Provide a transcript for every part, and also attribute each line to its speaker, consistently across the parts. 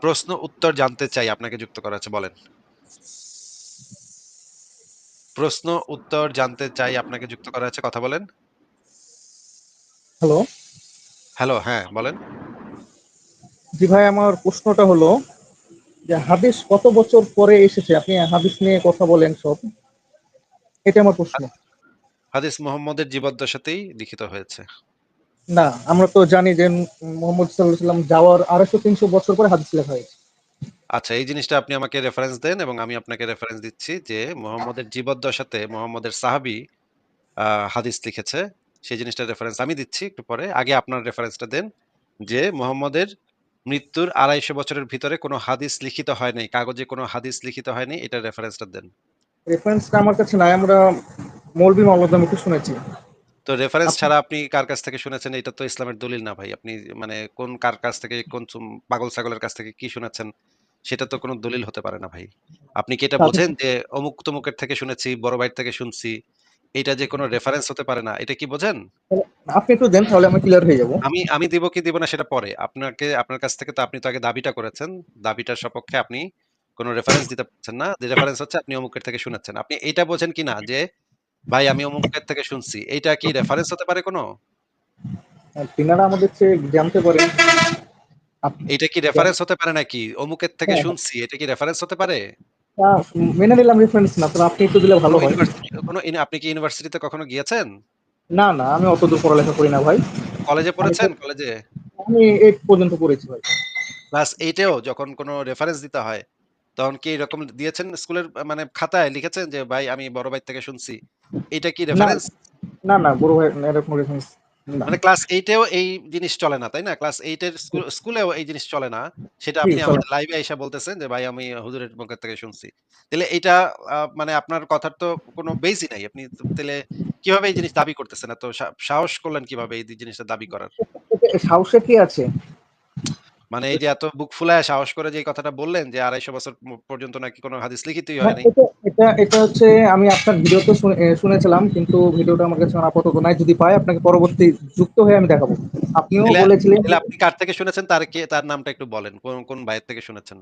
Speaker 1: প্রশ্ন উত্তর জানতে চাই আপনাকে যুক্ত করা আছে বলেন। প্রশ্ন উত্তর জানতে চাই আপনাকে যুক্ত করা আছে কথা বলেন।
Speaker 2: হ্যালো।
Speaker 1: হ্যালো, হ্যাঁ বলেন।
Speaker 2: জি ভাই আমার প্রশ্নটা হলো যে হাদিস কত বছর পরে এসেছে? আপনি হাদিস নিয়ে কথা বলেন সব। এটা আমার প্রশ্ন।
Speaker 1: হাদিস মুহাম্মদের জীবদ্দশাতেই লিখিত হয়েছে।
Speaker 2: না, আমরা তো জানি যে মুহাম্মদ সাল্লাল্লাহু আলাইহি যাওয়ার ২৫০-৩০০ বছর পরে হাদিস লেখা হয়েছে।
Speaker 1: আচ্ছা এই জিনিসটা আপনি আমাকে রেফারেন্স দেন এবং আমি আপনাকে রেফারেন্স দিচ্ছি যে মুহাম্মদের জীবদ্দশাতে মুহাম্মদের সাহাবী হাদিস লিখেছে। সেই জিনিসটার রেফারেন্স আমি দিচ্ছি একটু পরে। আগে আপনার রেফারেন্সটা দেন যে মোহাম্মদের মৃত্যুর ২৫০ বছরের ভিতরে কোনো হাদিস লিখিত হয় নাই। কাগজে কোনো হাদিস লিখিত হয়নি। এটা রেফারেন্সটা দেন।
Speaker 2: রেফারেন্সটা আমার কাছে নাই। আমরা মৌলভী মাওলানা মুখে শুনেছি।
Speaker 1: তো রেফারেন্স ছাড়া আপনি কার কাছ থেকে শুনেছেন এটা তো ইসলামের দলিল না ভাই। আপনি মানে কোন কার কাছ থেকে কোন পাগল-ছাগলের কাছ থেকে কি শুনেছেন সেটা তো কোন দলিল হতে পারে না ভাই। আপনি কি এটা বোঝেন যে অমুক-তমুকের থেকে শুনেছি, বড় ভাইয়ের থেকে শুনছি। এটা যে কোন রেফারেন্স হতে পারে না। এটা কি বোঝেন?
Speaker 2: আপনি একটু দেন তাহলে আমি ক্লিয়ার হয়ে যাব।
Speaker 1: আমি আমি দিব কি দিব না সেটা পরে। আপনাকে আপনার কাছ থেকে তো আপনি তো আগে দাবিটা করেছেন। দাবিটার সপক্ষে আপনি কোন রেফারেন্স দিতে পারছেন না। যে রেফারেন্স হচ্ছে আপনি অমুকের থেকে শুনেছেন। আপনি এটা বোঝেন কিনা যে ভাই আমি অমুকের থেকে শুনছি। এইটা কি রেফারেন্স হতে পারে কোন?
Speaker 2: তিনারা আমাদের চেয়ে জানতে। আপনি
Speaker 1: এইটা কি রেফারেন্স হতে পারে নাকি? অমুকের থেকে
Speaker 2: হ্যাঁ।
Speaker 1: শুনছি। এটা কি রেফারেন্স হতে পারে?
Speaker 2: মেনে নিলাম রেফারেন্স না। তবে আপনি একটু দিলে ভালো হয়।
Speaker 1: কোন আপনি কি ইউনিভার্সিটিতে কখনো গিয়েছেন?
Speaker 2: না, না আমি অত দূর পড়ালেখা করি না ভাই।
Speaker 1: কলেজে পড়েছেন? কলেজে?
Speaker 2: আমি 8 পর্যন্ত পড়েছি ভাই।
Speaker 1: ক্লাস 8 এও যখন কোনো রেফারেন্স দিতে হয়, তখন কি এরকম দিয়েছেন স্কুলের মানে খাতায় লিখেছেন যে ভাই আমি বড় ভাই থেকে শুনছি। এটা কি রেফারেন্স?
Speaker 2: না, না বড় ভাই এরকম রেফারেন্স।
Speaker 1: মানে ক্লাস 8 এও এই জিনিস চলে না, তাই না? ক্লাস 8 এর স্কুলেও এই জিনিস চলে না। সেটা আপনি আমাদের লাইভে আইসা বলতেছেন যে ভাই আমি হুজুরের মুখের থেকে শুনছি। তাইলে এইটা আ মানে আপনার কথার তো কোনো বেইসই নাই। আপনি তাহলে কীভাবে এই জিনিস দাবি করতেছেন? এত সাহস করলেন কীভাবে এই জিনিসটা দাবি করার?
Speaker 2: সাহসে কি আছে?
Speaker 1: মানে এই যে এত বুক ফুলায়া সাহস করে যে কথাটা বললেন যে ২৫০ বছর পর্যন্ত নাকি কোনো হাদিস লিখিতই হয়
Speaker 2: হ্যাঁ,
Speaker 1: নাই।
Speaker 2: এটা এটা হচ্ছে আমি আপনার ভিডিওতে শুনে শুনেছিলাম কিন্তু ভিডিওটা আমার কাছে আপাতত নাই। যদি পাই আপনাকে পরবর্তী যুক্ত হয়ে আমি দেখাবো। আপনিও বলেছিলেন
Speaker 1: আপনি কার থেকে শুনেছেন তার কে তার নামটা একটু বলেন। কোন, কোন ভাইয়ের থেকে শুনেছেন?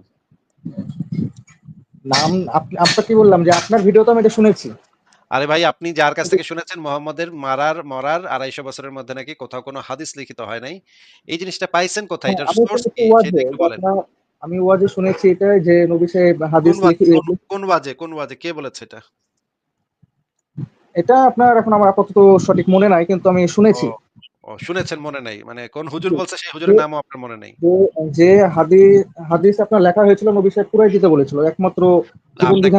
Speaker 2: নাম আপ আপনাকে বললাম যে আপনার ভিডিওতে আমি এটা শুনেছি।
Speaker 1: আরে ভাই আপনি যার কাছ থেকে শুনেছেন মোহাম্মদের মারার মরার ২৫০ বছরের মধ্যে নাকি কোথাও কোনো হাদিস লিখিত হয় নাই। এই জিনিসটা পাইছেন কোথায়?
Speaker 2: হ্যাঁ,
Speaker 1: এটার সোর্স কি? সেটা একটু বলেন।
Speaker 2: আমি ওয়াজে শুনেছি এটা যে নবী সাহেব
Speaker 1: কোন
Speaker 2: হাদিস
Speaker 1: কোন ওয়াজে কোন ওয়াজে কে বলেছে এটা?
Speaker 2: এটা আপনার এখন আমার আপাতত সঠিক মনে নাই কিন্তু আমি শুনেছি।
Speaker 1: শুনেছেন মনে নাই। মানে কোন হুজুর বলছে সেই হুজুরের নামও আপনার মনে নেই।
Speaker 2: যে যে হাদি হাদিস আপনার লেখা হয়েছিল নবী সাহেব কুরাই দিতে বলেছিল। একমাত্র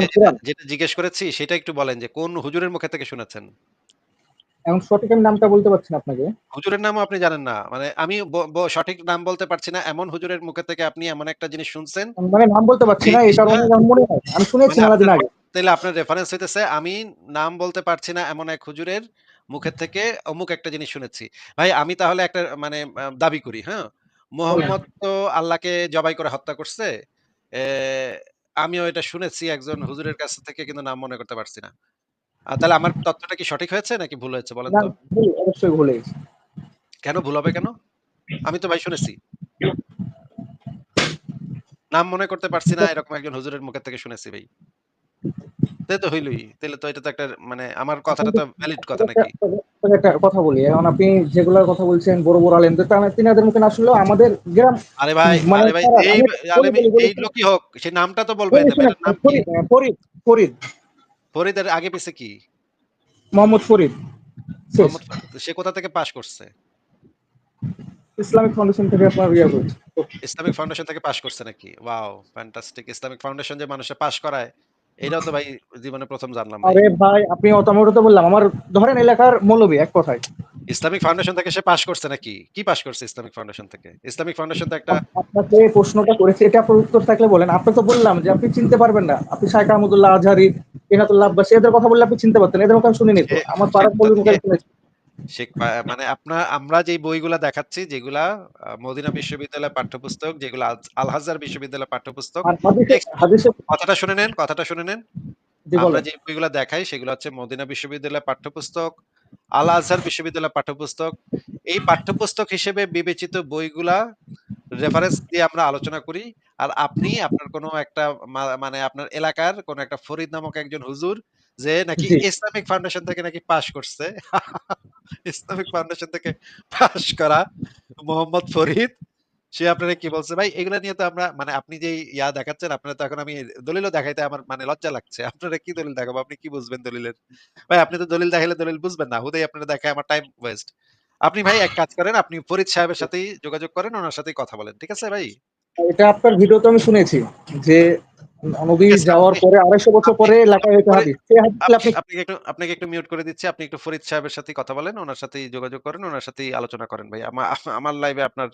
Speaker 1: যেটা, জিজ্ঞেস করেছি সেটা একটু বলেন যে কোন হুজুরের মুখে থেকে শুনেছেন?
Speaker 2: এখন সঠিক আমি নামটা বলতে পারছি না আপনাকে।
Speaker 1: হুজুরের নামও আপনি জানেন না। মানে আমি সঠিক নাম বলতে পারছি না এমন হুজুরের মুখে থেকে আপনি এমন একটা জিনিস শুনছেন
Speaker 2: মানে নাম বলতে পারছি না এই কারণে আমার মনে নাই। আমি শুনেছি
Speaker 1: মানে
Speaker 2: মেলাদিন আগে।
Speaker 1: তাইলে আপনার রেফারেন্স হইতেছে আমি নাম বলতে পারছি না এমন এক হুজুরের মুখের থেকে অমুক একটা জিনিস শুনেছি। ভাই আমি তাহলে একটা মানে দাবি করি, হ্যাঁ? মুহাম্মদ তো আল্লাহকে জবাই করে হত্যা করছে। আমিও এটা শুনেছি একজন হুজুরের কাছ থেকে কিন্তু নাম মনে করতে পারছি না। তাহলে আমার তথ্যটা কি সঠিক হয়েছে নাকি ভুল হয়েছে বলেন তো?
Speaker 2: অবশ্যই ভুল হয়েছে।
Speaker 1: কেন ভুল হবে কেন? আমি তো ভাই শুনেছি। নাম মনে করতে পারছি না এরকম একজন হুজুরের মুখের থেকে শুনেছি ভাই। তো হইলই। তাইলে তো এটা তো একটা মানে আমার কথাটা তো ভ্যালিড কথা নাকি?
Speaker 2: একটা কথা বলি। এখন আপনি যেগুলার কথা বলছেন বড়, বড় আলেমদের তিনাদের মুখে না শুনলেও আমাদের গ্রাম
Speaker 1: আরে ভাই,
Speaker 2: মানে
Speaker 1: আরে ভাই
Speaker 2: বলি, বলি,
Speaker 1: যেই লোকই হোক সে নামটা তো বলবেন।
Speaker 2: বলি
Speaker 1: নাম কি?
Speaker 2: ফরিদ, ফরিদ,
Speaker 1: ফরিদের আগে পিছে কি?
Speaker 2: মোহাম্মদ ফরিদ।
Speaker 1: সে কোথা থেকে পাস করছে?
Speaker 2: ইসলামিক ফাউন্ডেশন থেকে আপনার ইয়া করছে।
Speaker 1: ইসলামিক ফাউন্ডেশন থেকে পাস করছে নাকি? ওয়াও! ফ্যান্টাস্টিক। ইসলামিক ফাউন্ডেশন যে মানুষে পাস করায়, এটাও তো ভাই জীবনে প্রথম জানলাম
Speaker 2: আরে ভাই আপনি অত আমি তো বললাম। আমার ধরেন এলাকার মৌলবী এক কথায়।
Speaker 1: ইসলামিক ফাউন্ডেশন থেকে সে পাস করছে নাকি? কি পাস করছে ইসলামিক ফাউন্ডেশন থেকে? ইসলামিক ফাউন্ডেশন তো একটা
Speaker 2: আপনাকে প্রশ্নটা করেছে এটা আপনার উত্তর থাকলে বলেন। আপনি তো বললাম যে আপনি চিনতে পারবেন না। আপনি শাইখ আহমদুল্লাহ আজহারি, এনাতুল্লাহ আব্বাসী এদের কথা বললে আপনি চিনতে পারতেন। এদের কথা শুনিনি তো। আমার পাড়ার মৌলবীর মুখে শুনেছি।
Speaker 1: পা মানে আপনার আমরা যেই বইগুলা দেখাচ্ছি যেগুলা মদিনা বিশ্ববিদ্যালয়ের পাঠ্যপুস্তক, যেগুলা আল আল হাজার বিশ্ববিদ্যালয়ের পাঠ্যপুস্তক, কথাটা শুনে নেন, কথাটা শুনে নেন। আমরা যে বইগুলা দেখাই সেগুলো হচ্ছে মদিনা বিশ্ববিদ্যালয়ের পাঠ্যপুস্তক, আল আজহার বিশ্ববিদ্যালয়ের পাঠ্যপুস্তক। এই পাঠ্যপুস্তক হিসেবে বিবেচিত বইগুলা রেফারেন্স দিয়ে আমরা আলোচনা করি। আর আপনি আপনার কোনো একটা মানে আপনার এলাকার কোনো একটা ফরিদ নামক একজন হুজুর যে নাকি ইসলামিক ফাউন্ডেশন থেকে নাকি পাস করছে। ইসলামিক ফাউন্ডেশন থেকে পাস করা মোহাম্মদ ফরিদ। সে আপনারে কি বলছে? ভাই এগুলা নিয়ে তো আমরা মানে আপনি যেই ইয়া দেখাচ্ছেন আপনারা তো এখন আমি দলিলও দেখাইতে আমার মানে লজ্জা লাগছে। আপনারা কি দলিল দেখাবো? আপনি কি বুঝবেন দলিলের? ভাই আপনি তো দলিল দেখাইলে দলিল বুঝবেন না। হুদাই আপনারা দেখায় আমার টাইম ওয়েস্ট। আপনি ভাই এক কাজ করেন, আপনি ফরিদ সাহেবের সাথেই যোগাযোগ করেন, ওনার সাথেই কথা বলেন। ঠিক আছে ভাই?
Speaker 2: এটা আপনার ভিডিওতে আমি শুনেছি যে নবী যাওয়ার পরে ২৫০ বছর পরে লেখা হয়েছে হাদিস।
Speaker 1: আপনাকে একটু আপনাকে একটু মিউট করে দিচ্ছি। আপনি একটু ফরিদ সাহেবের সাথেই কথা বলেন। উনার সাথেই যোগাযোগ করেন, উনার সাথেই আলোচনা করেন ভাই। আমার লাইভে আপনার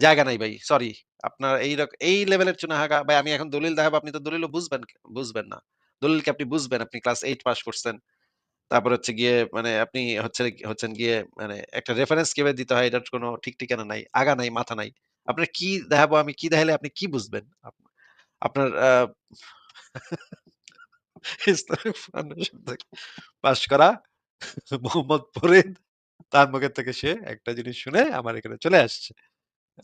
Speaker 1: জায়গা নাই ভাই। সরি। আপনার এই এই লেভেলের চুনাহাগা ভাই আমি এখন দলিল দেখাবো আপনি তো দলিলও বুঝবেন বুঝবেন না। দলিল কি আপনি বুঝবেন? আপনি ক্লাস এইট পাস করছেন। তারপর হচ্ছে গিয়ে মানে আপনি হচ্ছে হচ্ছেন গিয়ে মানে একটা রেফারেন্স কীভাবে দিতে হয় এটার কোনো ঠিক ঠিকানা নাই, আগা নাই, মাথা নাই। আপনার কি দেখাবো, আমি কি দেখাইলে আপনি কি বুঝবেন? আপ, আপনার পাস করা মোহাম্মদ ফরিদ, তার মুখের থেকে সে একটা জিনিস শুনে আমার এখানে চলে আসছে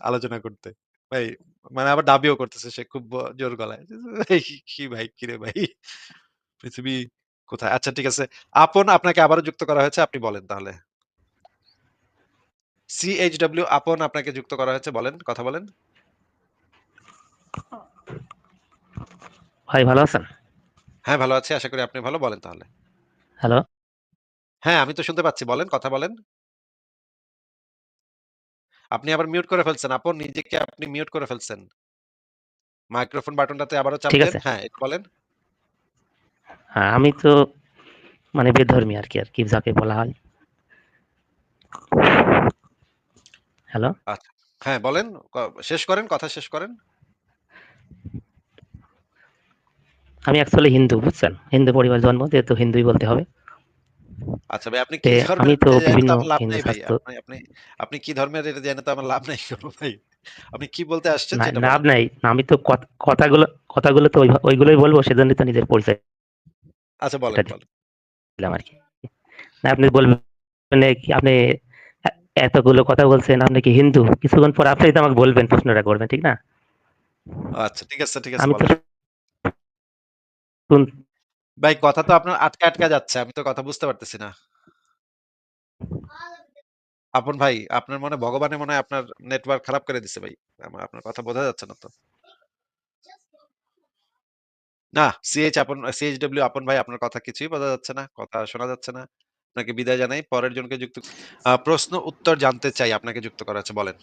Speaker 1: আলোচনা করতে। ভাই মানে আবার দাবিও করতেছে সে খুব জোর গলায়। কি ভাই কিরে ভাই? পৃথিবী কোথায়? আচ্ছা ঠিক আছে। আপন আপনাকে আবারও যুক্ত করা হয়েছে। আপনি বলেন তাহলে। CHW আপন আপনাকে যুক্ত করা হয়েছে। বলেন, কথা বলেন।
Speaker 3: ভাই ভালো আছেন?
Speaker 1: হ্যাঁ, ভালো আছি। আশা করি আপনি ভালো। বলেন তাহলে।
Speaker 3: হ্যালো?
Speaker 1: হ্যাঁ, আমি তো শুনতে পাচ্ছি। বলেন, কথা বলেন। আপনি আবার মিউট করে ফেলছেন। আপন নিজেকে আপনি মিউট করে ফেলছেন। মাইক্রোফোন বাটনটাতে আবারও চাপ দেন। হ্যাঁ, একটু বলেন।
Speaker 3: হ্যাঁ, আমি তো মানে বেধর্মী আর কি আর কি যাকে বলা হয়। হ্যালো?
Speaker 1: আচ্ছা। হ্যাঁ, বলেন। ক শেষ করেন, কথা শেষ করেন।
Speaker 3: আমি অ্যাকচুয়ালি হিন্দু, বুঝছেন? হিন্দু পরিবারে জন্ম, যেহেতু হিন্দুই বলতে হবে।
Speaker 1: আচ্ছা ভাই আপনি
Speaker 3: তে
Speaker 1: কি ধর্মের
Speaker 3: আমি তো
Speaker 1: এটা জেনে
Speaker 3: বিভিন্ন
Speaker 1: আমার লাভ
Speaker 3: হিন্দু
Speaker 1: নাই ভাই।
Speaker 3: শাস্ত্র
Speaker 1: আপনি আপনি আপনি কি ধর্মের এটা জেনে তো আমার লাভ নাই কোনো ভাই। আপনি কি বলতে আসছেন
Speaker 3: না,
Speaker 1: সেটা
Speaker 3: লাভ
Speaker 1: বলেন।
Speaker 3: নাই। আমি তো কথাগুলো কথাগুলো তো ওই ওইগুলোই বলব সেজন্যই তো নিজের পরিচয়
Speaker 1: আচ্ছা বলেন, বলেন।
Speaker 3: দিলাম আরকি। না আপনি বলবেন কি আপনি এতগুলো কথা বলছেন, আপনি কি হিন্দু? কিছুক্ষণ পর আপনিই তো আমাকে বলবেন, প্রশ্নটা করবেন, ঠিক না?
Speaker 1: আচ্ছা ঠিক আছে, ঠিক আছে
Speaker 3: আমি তো
Speaker 1: ভাই কথা তো আপনার আটকা, আটকা যাচ্ছে। আমি তো কথা বুঝতে পারতেছি না। আপন ভাই, আপনার মনে হয় ভগবানে মনে হয় আপনার নেটওয়ার্ক খারাপ করে দিছে ভাই। আমা আপনার কথা বোঝা যাচ্ছে না তো। না, CH আপন CHW আপন ভাই আপনার কথা কিছুই বোঝা যাচ্ছে না। কথা শোনা যাচ্ছে না। আপনাকে বিদায় জানাই। পরের জনকে যুক্ত প্রশ্ন উত্তর জানতে চাই আপনাকে যুক্ত করা হয়েছে। বলেন।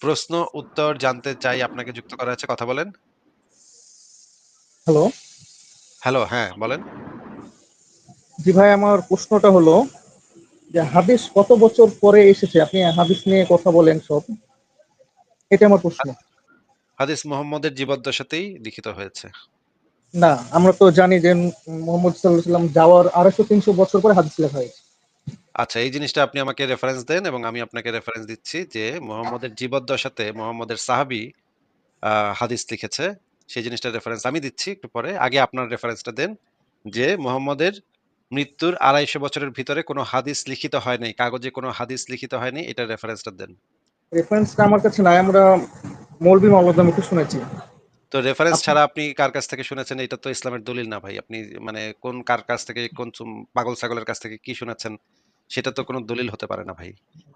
Speaker 1: প্রশ্ন উত্তর জানতে চাই আপনাকে যুক্ত করা হয়েছে। কথা বলেন।
Speaker 2: হ্যালো?
Speaker 1: হ্যালো, হ্যাঁ, বলেন।
Speaker 2: জি ভাই আমার প্রশ্নটা হলো যে হাদিস কত বছর পরে এসেছে? আপনি হাদিস নিয়ে কথা বলেন সব। এটা আমার প্রশ্ন।
Speaker 1: হাদিস মুহাম্মদের জীবদ্দশাতেই লিখিত হয়েছে।
Speaker 2: না, আমরা তো জানি যে মুহাম্মদ সাল্লাল্লাহু আলাইহি যাওয়ার ২৫০-৩০০ বছর পরে হাদিস লেখা হয়েছে।
Speaker 1: আচ্ছা এই জিনিসটা আপনি আমাকে রেফারেন্স দেন এবং আমি আপনাকে রেফারেন্স দিচ্ছি যে মুহাম্মদের জীবদ্দশাতে মুহাম্মদের সাহাবী হাদিস লিখেছে। সেই জিনিসটার রেফারেন্স আমি দিচ্ছি একটু পরে। আগে আপনার রেফারেন্সটা দেন যে মোহাম্মদের মৃত্যুর ২৫০ বছরের ভিতরে কোনো হাদিস লিখিত হয় নাই। কাগজে কোনো হাদিস লিখিত হয়নি। এটার রেফারেন্সটা দেন।
Speaker 2: রেফারেন্সটা আমার কাছে নাই। আমরা মৌলভী মাওলানা মুখে শুনেছি।
Speaker 1: তো রেফারেন্স ছাড়া আপনি কার কাছ থেকে শুনেছেন এটা তো ইসলামের দলিল না ভাই। আপনি মানে কোন কার কাছ থেকে কোন পাগল ছাগলের কাছ থেকে কি শুনেছেন সেটা তো কোনো দলিল হতে পারে না ভাই।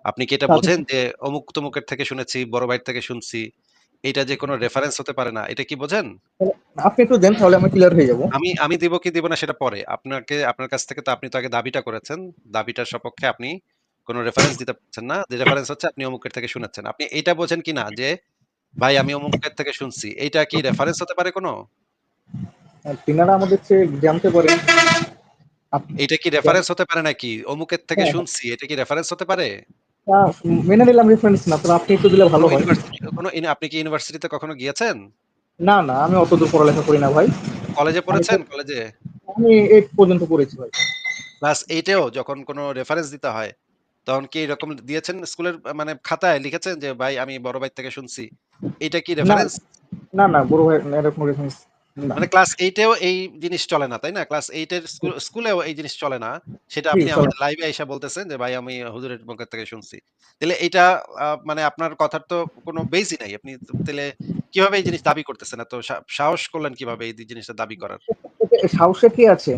Speaker 1: আপনি কি এটা বোঝেন যে অমুক তমুকের থেকে শুনেছি, বড় ভাইয়ের থেকে শুনছি। এটা যে কোনো রেফারেন্স হতে পারে না। এটা কি বোঝেন?
Speaker 2: আপনি একটু দেন তাহলে আমি ক্লিয়ার হয়ে যাব।
Speaker 1: আমি আমি দিব কি দিব না সেটা পরে। আপনাকে আপনার কাছ থেকে তো আপনি তো আগে দাবিটা করেছেন। দাবিটার সপক্ষে আপনি কোনো রেফারেন্স দিতে পারছেন না। যে রেফারেন্স হচ্ছে আপনি অমুকের থেকে শুনেছেন। আপনি এটা বোঝেন কিনা যে ভাই আমি অমুকের থেকে শুনছি। এইটা কি রেফারেন্স হতে পারে কোনো?
Speaker 2: তিনারা আমাদের চেয়ে জানতে পারেন। আপ
Speaker 1: এইটা কি রেফারেন্স হতে পারে নাকি? অমুকের থেকে
Speaker 2: হ্যাঁ।
Speaker 1: শুনছি। এটা কি রেফারেন্স হতে পারে?
Speaker 2: মেনে নিলাম রেফারেন্স না। তবে আপনি একটু দিলে ভালো হয়।
Speaker 1: কোনো আপনি কি ইউনিভার্সিটিতে কখনো গিয়েছেন?
Speaker 2: না, না আমি অত দূর পড়ালেখা করি না ভাই।
Speaker 1: কলেজে পড়েছেন? কলেজে?
Speaker 2: আমি 8 পর্যন্ত পড়েছি ভাই।
Speaker 1: ক্লাস 8 এও যখন কোনো রেফারেন্স দিতে হয়, তখন কি এরকম দিয়েছেন স্কুলের মানে খাতায় লিখেছেন যে ভাই আমি বড় ভাই থেকে শুনছি। এইটা কি রেফারেন্স?
Speaker 2: না, না বড় ভাই এরকম রেফারেন্স।
Speaker 1: মানে ক্লাস 8 এও এই জিনিস চলে না, তাই না? ক্লাস 8 এর স্কুলেও এই জিনিস চলে না। সেটা আপনি আমাদের লাইভে আইসা বলতেছেন যে, "ভাই আমি হুজুরের মুখের থেকে শুনছি।" তাইলে এইটা আ মানে আপনার কথার তো কোনো বেইসই নাই। আপনি তাহলে কীভাবে এই জিনিস দাবি করতেছেন? সা সাহস করলেন কীভাবে এই জিনিসটা দাবি করার?
Speaker 2: সাহসে কি আছে?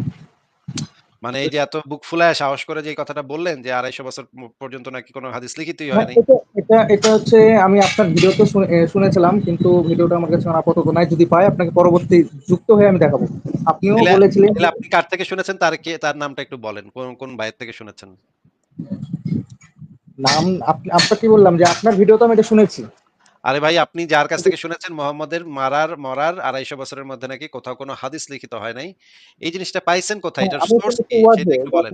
Speaker 1: মানে এই যে এত বুক ফুলায়া সাহস করে যে কথাটা বললেন যে ২৫০ বছর পর্যন্ত নাকি কোনো হাদিস লিখিতই হয়
Speaker 2: হ্যাঁ,
Speaker 1: নাই।
Speaker 2: এটা এটা হচ্ছে আমি আপনার ভিডিওতে শুনেছিলাম কিন্তু ভিডিওটা আমার কাছে আপাতত নাই। যদি পাই আপনাকে পরবর্তী যুক্ত হয়ে আমি দেখাবো। আপনিও বলেছিলেন
Speaker 1: আপনি কার থেকে শুনেছেন? তার কে তার নামটা একটু বলেন। কোন, কোন ভাইয়ের থেকে শুনেছেন?
Speaker 2: নাম আপ আপনাকে বললাম যে আপনার ভিডিওতে আমি এটা শুনেছি।
Speaker 1: আরে ভাই আপনি যার কাছ থেকে শুনেছেন মোহাম্মদের মারার মরার ২৫০ বছরের মধ্যে নাকি কোথাও কোনো হাদিস লিখিত হয় নাই। এই জিনিসটা পাইছেন কোথায়?
Speaker 2: হ্যাঁ,
Speaker 1: এটার সোর্স কি? সেটা একটু বলেন।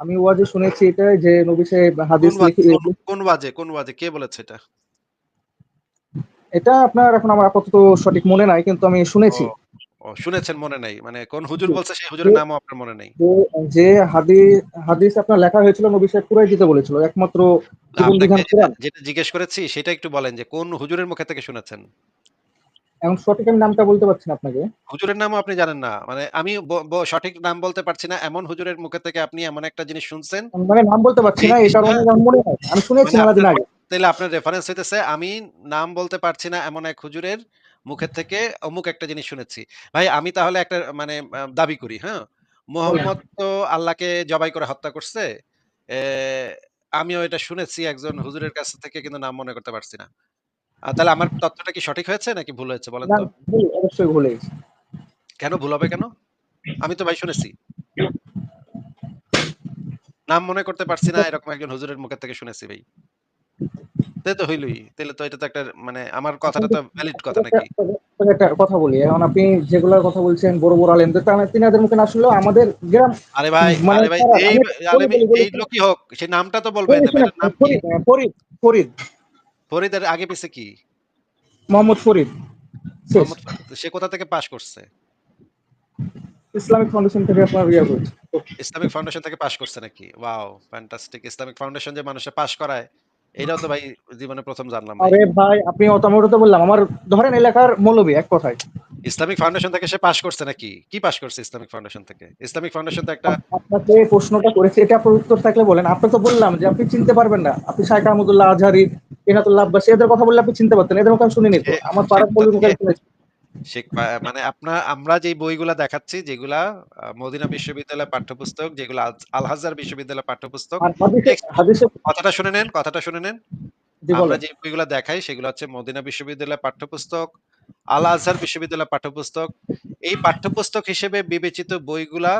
Speaker 2: আমি ওয়াজে শুনেছি এটা যে নবী সাহেব হাদিস
Speaker 1: কোন ওয়াজে, কোন ওয়াজে কে বলেছে এটা?
Speaker 2: এটা আপনার এখন আমার আপাতত সঠিক মনে নাই কিন্তু আমি শুনেছি।
Speaker 1: শুনেছেন মনে নাই। মানে কোন হুজুর বলছে সেই হুজুরের নামও আপনার মনে নেই।
Speaker 2: যে যে হাদি হাদিস আপনার লেখা হয়েছিল নবী সাহেব কুরাই দিতে বলেছিল। একমাত্র
Speaker 1: যেটা, জিজ্ঞেস করেছি সেটা একটু বলেন যে কোন হুজুরের মুখে থেকে শুনেছেন?
Speaker 2: এখন সঠিক আমি নামটা বলতে পারছি না আপনাকে।
Speaker 1: হুজুরের নামও আপনি জানেন না। মানে আমি সঠিক নাম বলতে পারছি না। এমন হুজুরের মুখে থেকে আপনি এমন একটা জিনিস শুনছেন
Speaker 2: মানে নাম বলতে পারছি না এই কারণে আমার মনে নাই। আমি শুনেছি
Speaker 1: মানে
Speaker 2: মেলাদিন আগে।
Speaker 1: তাইলে আপনার রেফারেন্স হইতেছে আমি নাম বলতে পারছি না এমন এক হুজুরের মুখের থেকে অমুক একটা জিনিস শুনেছি। ভাই আমি তাহলে একটা মানে দাবি করি, হ্যাঁ? মোহাম্মদ তো আল্লাহকে জবাই করে হত্যা করছে। আমিও এটা শুনেছি একজন হুজুরের কাছ থেকে কিন্তু নাম মনে করতে পারছি না। তাহলে আমার তথ্যটা কি সঠিক হয়েছে নাকি ভুল হয়েছে বলেন তো?
Speaker 2: অবশ্যই ভুল হয়েছে।
Speaker 1: কেন ভুল হবে কেন? আমি তো ভাই শুনেছি। নাম মনে করতে পারছি না এরকম একজন হুজুরের মুখের থেকে শুনেছি ভাই। তো হইলই। তাইলে তো এটা তো একটা মানে আমার কথাটা তো ভ্যালিড কথা নাকি?
Speaker 2: একটা কথা বলি। এখন আপনি যেগুলার কথা বলছেন বড়, বড় আলেমদের তা তিনাদের মুখে না শুনলেও আমাদের গ্রাম
Speaker 1: আরে ভাই,
Speaker 2: মানে
Speaker 1: আরে ভাই
Speaker 2: বলি,
Speaker 1: যেই লোকই হোক সেই নামটা তো বলবেন।
Speaker 2: বলি
Speaker 1: নাম কি?
Speaker 2: ফরিদ, হ্যাঁ, ফরিদ, ফরিদ,
Speaker 1: ফরিদের আগে পিছে কি?
Speaker 2: মোহাম্মদ ফরিদ।
Speaker 1: ফরিদ। সে কোথা থেকে পাস করছে?
Speaker 2: ইসলামিক ফাউন্ডেশন থেকে আপনার ইয়া করছে।
Speaker 1: ইসলামিক ফাউন্ডেশন থেকে পাস করছে নাকি? ওয়াও! ফ্যান্টাস্টিক। ইসলামিক ফাউন্ডেশন যে মানুষে পাস করায়, এটাও তো ভাই জীবনে প্রথম জানলাম
Speaker 2: আরে ভাই আপনি অত আমি তো বললাম। আমার ধরেন এলাকার মৌলবি এক কথায়।
Speaker 1: ইসলামিক ফাউন্ডেশন থেকে সে পাস করছে নাকি? কি পাস করছে ইসলামিক ফাউন্ডেশন থেকে? ইসলামিক ফাউন্ডেশন তো একটা
Speaker 2: আপনাকে প্রশ্নটা করেছে এটা আপনার উত্তর থাকলে বলেন। আপনি তো বললাম যে আপনি চিনতে পারবেন না। আপনি শাইখ আহমদুল্লাহ আজহারি, এনাতুল্লাহ আব্বাসী এদের কথা বললে আপনি চিনতে পারতেন। এদের কথা শুনিনি আমার মৌলবীর মুখে শুনেছি।
Speaker 1: পা মানে আপনার আমরা যেই বইগুলা দেখাচ্ছি যেগুলা মদিনা বিশ্ববিদ্যালয়ের পাঠ্যপুস্তক, যেগুলা আজ আল হাজার বিশ্ববিদ্যালয়ের পাঠ্যপুস্তক, কথাটা শুনে নেন, কথাটা শুনে নেন। আমরা যে বইগুলা দেখাই সেগুলো হচ্ছে মদিনা বিশ্ববিদ্যালয়ের পাঠ্যপুস্তক, আল আজহার বিশ্ববিদ্যালয়ের পাঠ্যপুস্তক। এই পাঠ্যপুস্তক হিসেবে বিবেচিত বইগুলা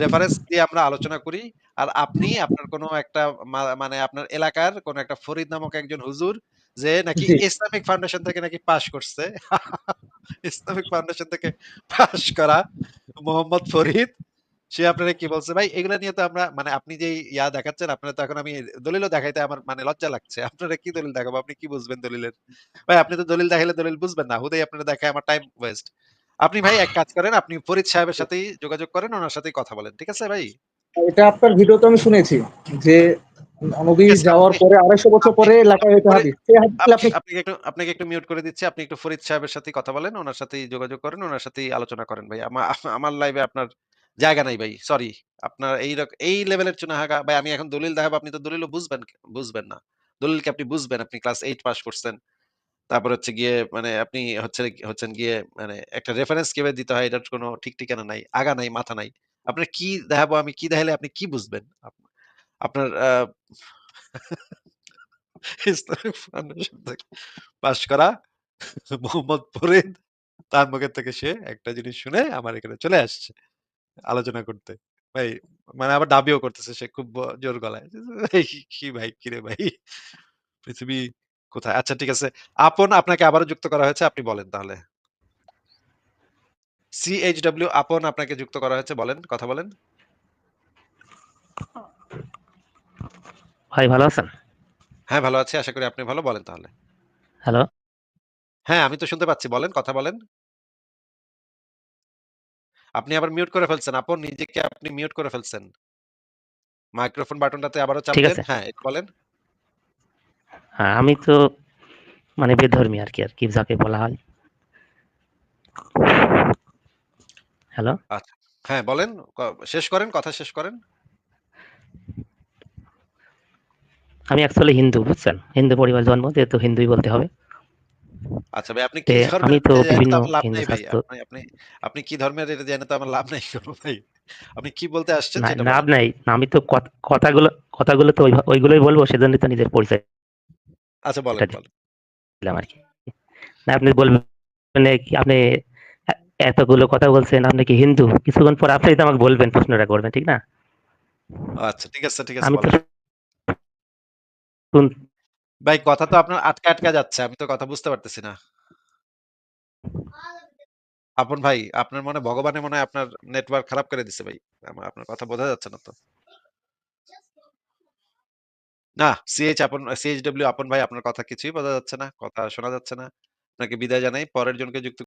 Speaker 1: রেফারেন্স দিয়ে আমরা আলোচনা করি। আর আপনি আপনার কোনো একটা মানে আপনার এলাকার কোনো একটা ফরিদ নামক একজন হুজুর যে নাকি ইসলামিক ফাউন্ডেশন থেকে নাকি পাস করছে। ইসলামিক ফাউন্ডেশন থেকে পাস করা মোহাম্মদ ফরিদ সে আপনারে কি বলছে ভাই এগুলা নিয়ে তো আমরা মানে আপনি যেই ইয়া দেখাচ্ছেন আপনারা তো এখন আমি দলিলও দেখাইতে আমার মানে লজ্জা লাগছে। আপনারা কি দলিল দেখাবো? আপনি কি বুঝবেন দলিলের? ভাই আপনি তো দলিল দেখাইলে দলিল বুঝবেন না। হুদাই আপনারা দেখায় আমার টাইম ওয়েস্ট। আপনি ভাই এক কাজ করেন, আপনি ফরিদ সাহেবের সাথেই যোগাযোগ করেন, ওনার সাথেই কথা বলেন। ঠিক আছে ভাই?
Speaker 2: এটা আপনার ভিডিওতে আমি শুনেছি যে নবী যাওয়ার পরে ২৫০ বছর পরে লেখা হয়েছে হাদিস।
Speaker 1: আপনাকে একটু আপনাকে একটু মিউট করে দিচ্ছি। আপনি একটু ফরিদ সাহেবের সাথেই কথা বলেন। উনার সাথেই যোগাযোগ করেন, উনার সাথেই আলোচনা করেন ভাই। আমার লাইভে আপনার জায়গা নাই ভাই। সরি। আপনার এই এই লেভেলের চুনাহাগা ভাই আমি এখন দলিল দেখাবো আপনি তো দলিলও বুঝবেন বুঝবেন না। দলিল কি আপনি বুঝবেন? আপনি ক্লাস এইট পাস করছেন। তারপর হচ্ছে গিয়ে মানে আপনি হচ্ছে হচ্ছেন গিয়ে মানে একটা রেফারেন্স কীভাবে দিতে হয় এটার কোনো ঠিক ঠিকানা নাই, আগা নাই, মাথা নাই। আপনার কি দেখাবো আমি কি দেখাইলে আপনি কি বুঝবেন? আপ আপনার ইসলামিক ফাউন্ডেশন থেকে পাস করা মোহাম্মদ ফরিদ তার মুখের থেকে সে একটা জিনিস শুনে আমার এখানে চলে আসছে আলোচনা করতে। ভাই মানে আবার দাবিও করতেছে সে খুব জোর গলায়। কি ভাই কিরে ভাই? পৃথিবী কোথায়? আচ্ছা ঠিক আছে। আপন আপনাকে আবারও যুক্ত করা হয়েছে। আপনি বলেন তাহলে। CHW আপন আপনাকে যুক্ত করা হয়েছে। বলেন, কথা বলেন।
Speaker 3: ভাই ভালো আছেন?
Speaker 1: হ্যাঁ, ভালো আছি। আশা করি আপনি ভালো। বলেন তাহলে।
Speaker 3: হ্যালো?
Speaker 1: হ্যাঁ, আমি তো শুনতে পাচ্ছি। বলেন, কথা বলেন। আপনি আবার মিউট করে ফেলছেন। আপন নিজেকে আপনি মিউট করে ফেলছেন। মাইক্রোফোন বাটনটাতে আবারও চাপ দেন। হ্যাঁ, একটু বলেন।
Speaker 3: হ্যাঁ, আমি তো মানে বেধর্মী আর কি আর কি যাকে বলা হয়। হ্যালো
Speaker 1: আচ্ছা। হ্যাঁ, বলেন। শেষ করেন, কথা শেষ করেন।
Speaker 3: আমি অ্যাকচুয়ালি হিন্দু বুঝছেন? হিন্দু পরিবারে জন্ম যেহেতু হিন্দুই বলতে হবে।
Speaker 1: আচ্ছা ভাই আপনি কি
Speaker 3: আমি তো বিভিন্ন
Speaker 1: আপনি আপনি কি ধর্মের এটা জেনে তো আমার লাভ নাই কোনো ভাই। আপনি কি বলতে আসছেন
Speaker 3: না লাভ নাই। আমি তো কথাগুলো কথাগুলো তো ওই ওইগুলোই বলব সেজন্যই তো নিজের পরিচয়
Speaker 1: আচ্ছা বলেন, বলেন।
Speaker 3: দিলাম আরকি। না আপনি বলবেন কি আপনি এতগুলো কথা বলছেন আপনি কি হিন্দু? কিছুক্ষণ পর আপনি তো আমাকে বলবেন প্রশ্নটা করবেন, ঠিক না?
Speaker 1: আচ্ছা ঠিক আছে, ঠিক আছে
Speaker 3: আমি তো। শুন
Speaker 1: ভাই কথা তো আপনার আটকা, আটকা যাচ্ছে। আমি তো কথা বুঝতে পারতেছি না। আপন ভাই, আপনার মনে হয় মনে আপনার নেটওয়ার্ক খারাপ করে দিছে ভাই। আপনার কথা বোঝা যাচ্ছে না তো। না, সিএইচ আপন সিএইচডব্লিউ আপন ভাই আপনার কথা কিছুই বোঝা যাচ্ছে না। কথা শোনা যাচ্ছে না। আপনাকে বিদায় জানাই। পরের জনকে যুক্ত